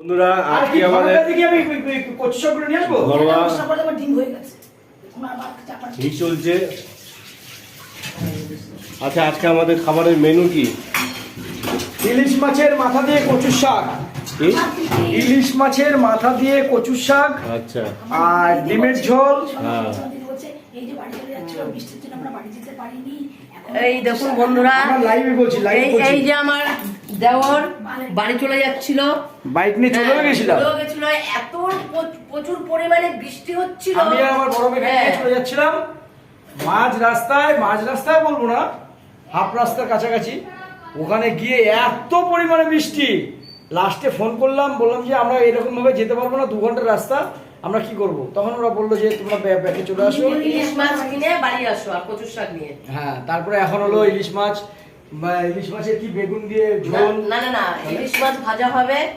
বন্ধুরা আজকে কি আমাদের ঘরোয়া আমি কচু নিয়ে আসব? ঘরোয়া আমার ডিম হয়ে গেছে। এখন ঘি চলছে? আচ্ছা আজকে আমাদের খাবারের মেনু কি? ইলিশ মাছের মাথা দিয়ে কচুর শাক। ইলিশ মাছের মাথা দিয়ে কচুর শাক। আচ্ছা। আর ডিমের ঝোল। হ্যাঁ। এই দেখুন বন্ধুরা লাইভে বলছি লাইভ এই যে আমার দেওর বাড়ি চলে যাচ্ছিল। বাইক নিয়ে চলে হ্যাঁ, গেছিলাম। চলেও গেছিল। এত প্রচুর পরিমাণে বৃষ্টি হচ্ছিল। আমি আর আমার বড় মেয়ে হ্যাঁ। চলে যাচ্ছিলাম। মাঝ রাস্তায় মাঝ রাস্তায় বলব না হাফ রাস্তার কাছাকাছি। ওখানে গিয়ে এত পরিমাণে বৃষ্টি। লাস্টে ফোন করলাম বললাম যে আমরা এরকম ভাবে যেতে পারব না দু ঘণ্টার রাস্তা আমরা কি করব? তখন ওরা বলল যে তোমরা ব্যাগে চলে আসো। ইলিশ মাছ কিনে বাড়ি আসো আর কচুর শাক নিয়ে। হ্যাঁ তারপরে এখন হলো ইলিশ মাছ ইলিশ মাছের কি বেগুন দিয়ে ঝোল? না না, না ইলিশ মাছ ভাজা হবে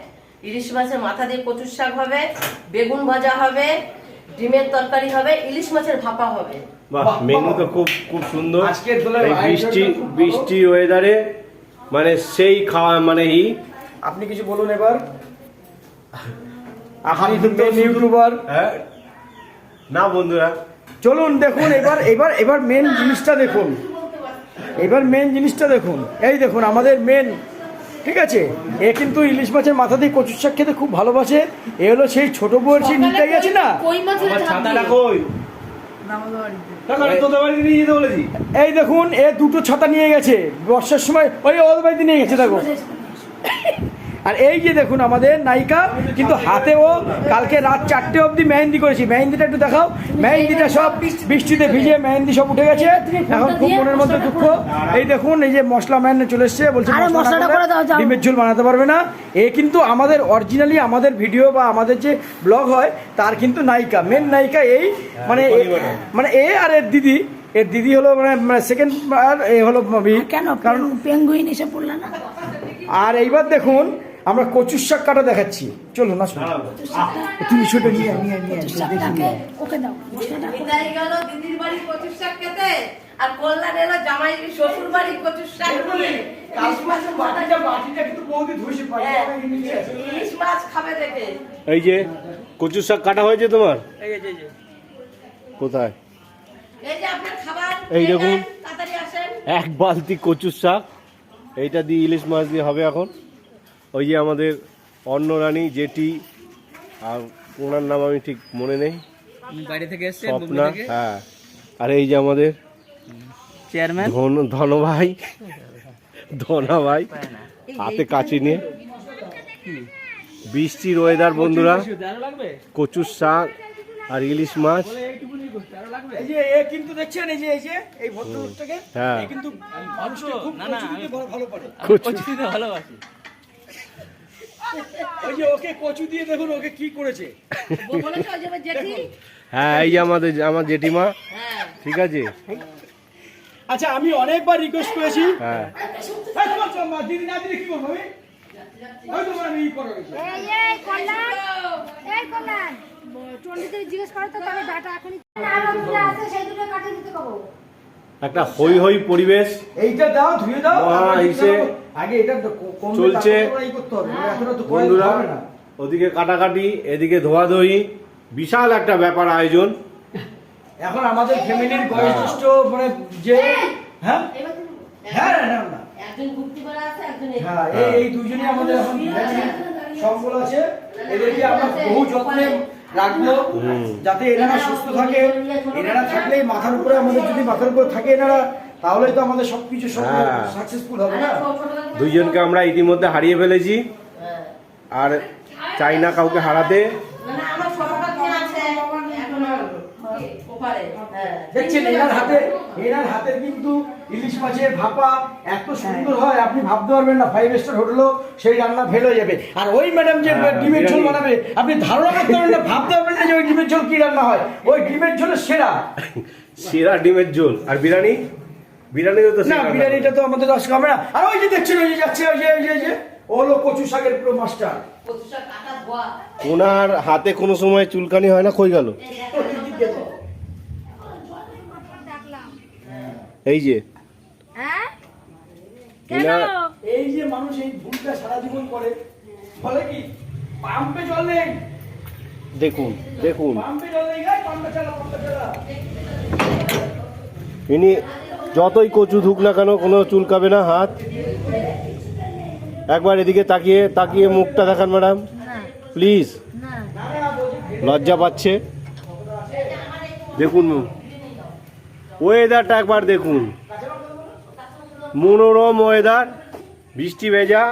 ইলিশ মাছের মাথা দিয়ে কচুর শাক হবে বেগুন ভাজা হবে ডিমের তরকারি হবে ইলিশ মাছের ভাপা হবে। বাহ মেনু তো খুব খুব সুন্দর। এই বৃষ্টি। বৃষ্টি ওয়েদারে মানে সেই খাওয়া মানে ই আপনি কিছু বলুন এবার। আপনি তো মেন ইউটিউবার। হ্যাঁ? না বন্ধুরা। চলুন দেখুন এবার এবার এবার মেন জিনিসটা দেখুন। এবার মেন জিনিসটা দেখুন। এই দেখুন আমাদের মেন ঠিক আছে? এ কিন্তু ইলিশ মাছের মাথা দিয়ে কচুর শাক খেতে খুব ভালোবাসে। এ হলো সেই ছোট বউয়ের সেই নিতে গেছে না? এই দেখুন এ দুটো ছাতা নিয়ে গেছে। বর্ষার সময় ওই ওদের বাড়িতে নিয়ে গেছে দেখো। আর এই যে দেখুন আমাদের নায়িকা কিন্তু হাতে ও কালকে রাত চারটে অবধি মেহেন্দি করেছি। মেহেন্দিটা একটু দেখাও। মেহেন্দিটা সব বৃষ্টিতে ভিজে মেহেন্দি সব উঠে গেছে। এখন খুব মনের মধ্যে দুঃখ। এই দেখুন এই যে মশলা ম্যান চলে এসছে বলছে। ডিমের ঝোল বানাতে পারবে না। এ কিন্তু আমাদের অরিজিনালি আমাদের ভিডিও বা আমাদের যে ব্লগ হয় তার কিন্তু নায়িকা মেন নায়িকা এই। মানে মানে এ আর এর দিদি এর দিদি হলো মানে সেকেন্ড আর এ হলো কেন? কারণ পেঙ্গুইন এসে পড়ল না? আর এইবার দেখুন আমরা কচুর শাক কাটা দেখাচ্ছি চলুন আসুন তুমি ছোট নিয়ে নিয়ে নিয়ে আয়, দেখি। শাকটাকে নিয়ে আয়। ওকে দাও মশলাটা করে বিদায় গেল দিদির বাড়ি কচুর শাক খেতে। আর কল্যাণ এলো জামাই শ্বশুর বাড়ি কচুর শাক নিয়ে। ইলিশ মাছের মাথা ইলিশ মাছ খাবে দেখে। এই যে কচুর শাক কাটা হয়েছে তোমার। কোথায়? এই যে আপনার খাবার এই খেয়ে দেখুন। এক বালতি কচুর শাক। এইটা দিয়ে ইলিশ মাছ দিয়ে হবে এখন? ওই যে আমাদের অন্নরানী জেটি আর ওনার নাম আমি ঠিক মনে নেই। বাইরে থেকে এসছে স্বপ্না হ্যাঁ। আর এই যে আমাদের চেয়ারম্যান? ধন ধন ভাই ধনা ভাই হাতে কাচি নিয়ে। বৃষ্টির ওয়েদার বন্ধুরা কচুর শাক আর ইলিশ মাছ। এই ওই যে ওকে কচু দিয়ে দেখুন ওকে কি করেছে। হ্যাঁ এই যে আমাদের আমার জেঠিমা। হ্যাঁ। ঠিক আছে? আচ্ছা আমি অনেকবার রিকোয়েস্ট করেছি। হ্যাঁ। দিদি না দিদি কি করব আমি জিজ্ঞেস করো তো তবে ডাটা এখনই আরও দুটো আছে সেই দুটো কাটিয়ে দিতে কবো একটা হই হই পরিবেশ। এইটা দাও ধুয়ে দাও। আগে এটা তো চলছে। বন্ধুরা না। ওদিকে কাটাকাটি এদিকে ধোয়াধুয়ি বিশাল একটা ব্যাপার আয়োজন। এখন আমাদের ফ্যামিলির বয়োজ্যেষ্ঠ মানে যে হ্যাঁ। হ্যাঁ? না না একজন ঘুরতে পারা আছে একজন এই- হ্যাঁ এই এই দুজনই আমাদের এখন সম্বল আছে এদেরকে আমরা বহু যত্নে রাখব যাতে এনারা সুস্থ থাকে এনারা থাকলে মাথার উপরে আমাদের যদি মাথার উপরে থাকে এনারা তাহলে তো আমাদের সবকিছু সব হ্যাঁ। সাকসেসফুল হবে না দুইজনকে আমরা ইতিমধ্যে হারিয়ে ফেলেছি। আর চাই না কাউকে হারাতে না, না, আমার ছোটটা কে আছে? এখনও ওপারে, হ্যাঁ। দেখছেন এনার হাতে এনার হাতের কিন্তু ইলিশ মাছের ভাপা এত সুন্দর হয় আপনি ভাবতে পারবেন না ফাইভ স্টার হোটেলও সেই রান্না ফেল হয়ে যাবে। আর ওই ম্যাডাম যে হ্যাঁ, ডিমের ঝোল বানাবে আপনি ধারণা করতে পারবেন না ভাবতে পারবেন না যে ওই ডিমের ঝোল কি রান্না হয়। ওই ডিমের ঝোলের সেরা। সেরা ডিমের ঝোল। আর বিরিয়ানি? বিরিয়ানি তো না বিরিয়ানিটা তো আমাদের দশ কামড়া আর ওই যে দেখছেন ওই যে যাচ্ছে ওই যে ওই যে- ওই যে ও কচু শাকের পুরো মাস্টার কচু শাক কাটা ধোয়া। ওনার হাতে কোনো সময় চুলকানি হয় না কই গেল? এই যে। হ্যাঁ? এই যে মানুষ এই ভুলটা সারা জীবন করে ফলে কি? পাম্পে জল নেই? দেখুন দেখুন। পাম্পে জল নেই গাই পাম্পে চালা পাম্পে চালা। ইনি যতই কচু ধুক না কেন কোনো চুলকাবে না হাত। একবার এদিকে তাকিয়ে তাকিয়ে মুখটা দেখান ম্যাডাম। প্লিজ। লজ্জা পাচ্ছে। দেখুন ওয়েদারটা একবার দেখুন। মনোরম ওয়েদার বৃষ্টি ভেজা।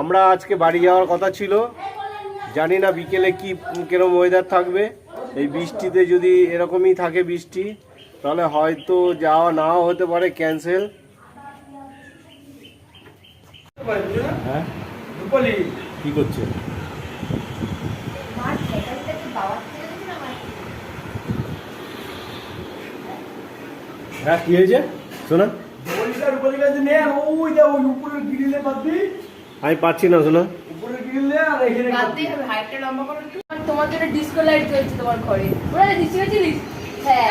আমরা আজকে বাড়ি যাওয়ার কথা ছিল। জানি না বিকেলে কি কিরম ওয়েদার থাকবে। এই বৃষ্টিতে যদি এরকমই থাকে বৃষ্টি তাহলে হয়তো যাওয়া নাও হতে পারে ক্যান্সেল হ্যাঁ? কি করছে? হ্যাঁ কি হয়েছে? শোনা নে আর আমি পারছি না শোনা আর। তোমার জন্য ডিসকো লাইট চলছে তোমার ঘরে। ওরা ডিসকো ছিলিস? হ্যাঁ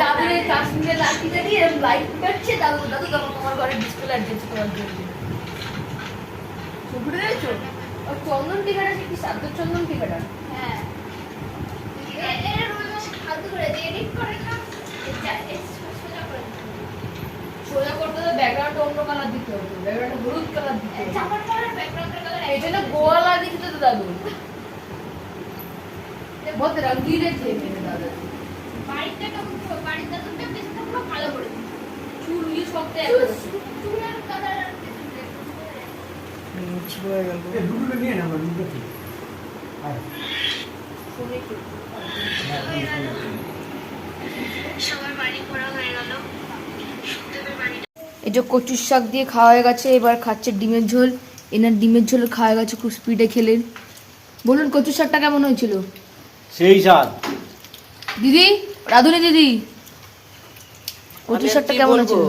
দাদুর এই কাশ্মীরের লাঠিটা দিয়ে এরকম লাইট কাটছে। দাদু দাদু তখন তোমার ঘরে ডিসকো লাইট জ্বলছে তোমার জন্য। ছবিটা দেখছ ওর চন্দন টিকাটা কি সাদ্য চন্দন টিকাটা? হ্যাঁ। রোজ করে এডিট করে না সোজা করে সোজা করতে হলে ব্যাকগ্রাউন্ডটা অন্য কালার দিতে হতো ব্যাকগ্রাউন্ডে হলুদ কালার দিতে এই জন্য গোয়ালা দিতে তো দাদু। বহুত রঙিনে ইয়ে ছিল মেরে দাদা সবার বাড়ি ঘোরা হয়ে গেল। সুদেবের বাড়ি যে কচুর শাক দিয়ে খাওয়া হয়ে গেছে এবার খাচ্ছে ডিমের ঝোল। এনার ডিমের ঝোল খাওয়া হয়ে গেছে খুব স্পিডে খেলেন। বলুন কচুর শাকটা কেমন হয়েছিল? সেই স্বাদ। দিদি রাধুনি দিদি কচুর শাকটা কেমন? হয়েছিল?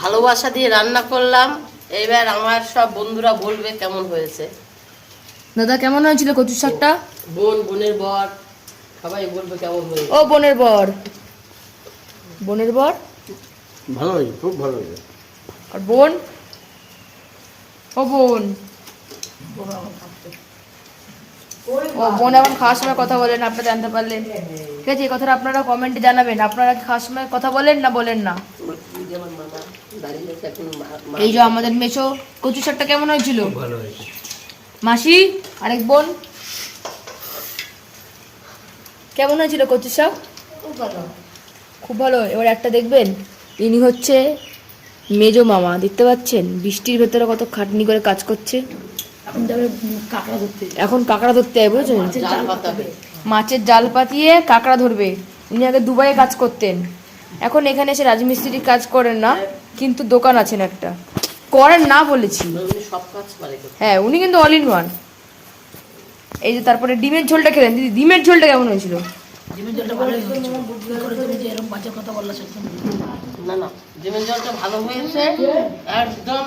ভালোবাসা দিয়ে রান্না করলাম এবার আমার সব বন্ধুরা বলবে কেমন হয়েছে। দাদা কেমন হয়েছিল কচুর শাকটা? বোন বোনের বর সবাই বলবে কেমন হয়েছে। ও বোনের বর। বোনের বর? ভালো হয়েছে খুব ভালো হয়েছে আর বোন? ও বোন। ও বোন এখন খাওয়ার সময় কথা বলেন আপনারা জানতে পারলেন। ঠিক আছে এই কথাটা আপনারা কমেন্টে জানাবেন। আপনারা খাওয়ার সময় কথা বলেন না বলেন না? এই যে আমাদের মেশো কচু শাকটা কেমন হয়েছিল? মাসি আরেক বোন? কেমন হয়েছিল কচু শাক? খুব ভালো এবার একটা দেখবেন। ইনি হচ্ছে মেজো মামা দেখতে পাচ্ছেন? বৃষ্টির ভেতরে কত খাটনি করে কাজ করছে। এখন কাঁকড়া ধরতে এখন কাঁকড়া হবে বুঝেছেন? মাছের জাল পাতিয়ে কাঁকড়া ধরবে। উনি আগে দুবাইয়ে কাজ করতেন। এখন এখানে এসে রাজমিস্ত্রির কাজ করেন না কিন্তু দোকান আছেন একটা। করেন না বলেছি। উনি সব কাজ পারে করতে। হ্যাঁ উনি কিন্তু অল ইন ওয়ান এই যে তারপরে ডিমের ঝোলটা খেলেন। দিদি ডিমের ঝোলটা কেমন হয়েছিল? ডিমের জলটা ভালো হয়েছে বুদ্ধি করে তুমি যে এরকম বাজে কথা বললা সেরকম না না। ডিমের জলটা ভালো হয়েছে একদম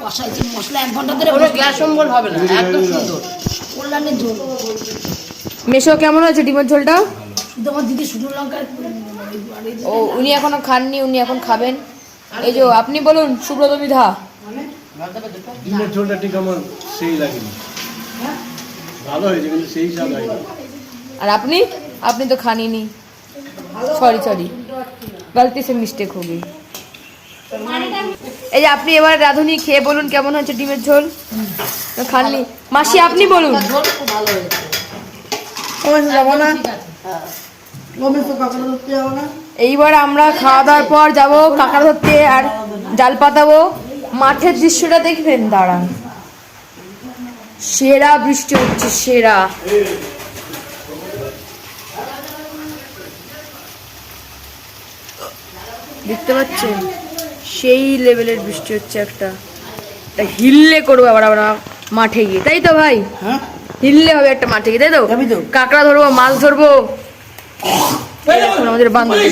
কষাইছি মশলা এক ঘণ্টা ধরে কোনো গ্যাস অম্বল হবে না একদম সুন্দর। কল্যাণের ঝোল। মেশো কেমন হয়েছে ডিমের ঝোলটা? শুধু আমার দিদি শুকনো লঙ্কা ও উনি এখনও খাননি উনি এখন খাবেন। এই যে আপনি বলুন সুব্রত বিধা। ডিমের ঝোলটা ঠিক আমার সেই লাগেনি। ভালো হয়েছে কিন্তু সেই স্বাদ হয়নি। আর আপনি? আপনি তো খানিনি সরি সরি গলতি সে মিস্টেক হবে এই যে আপনি এবার রাঁধুনি খেয়ে বলুন কেমন হয়েছে ডিমের ঝোল? খাননি। মাসি, আপনি বলুন। এইবার আমরা খাওয়া দাওয়ার পর যাব কাঁকড়া ধরতে আর জাল পাতাবো। মাঠের দৃশ্যটা দেখবেন, দাঁড়ান। সেরা বৃষ্টি হচ্ছে, সেরা। দেখতে পাচ্ছেন? সেই লেভেলের বৃষ্টি হচ্ছে একটা। একটা হিললে করব আবার আমরা মাঠে গিয়ে তাই তো ভাই? হিললে হবে একটা মাঠে গিয়ে তাই তো? কাঁকড়া ধরবো মাছ ধরবো। আমাদের বান্ধবী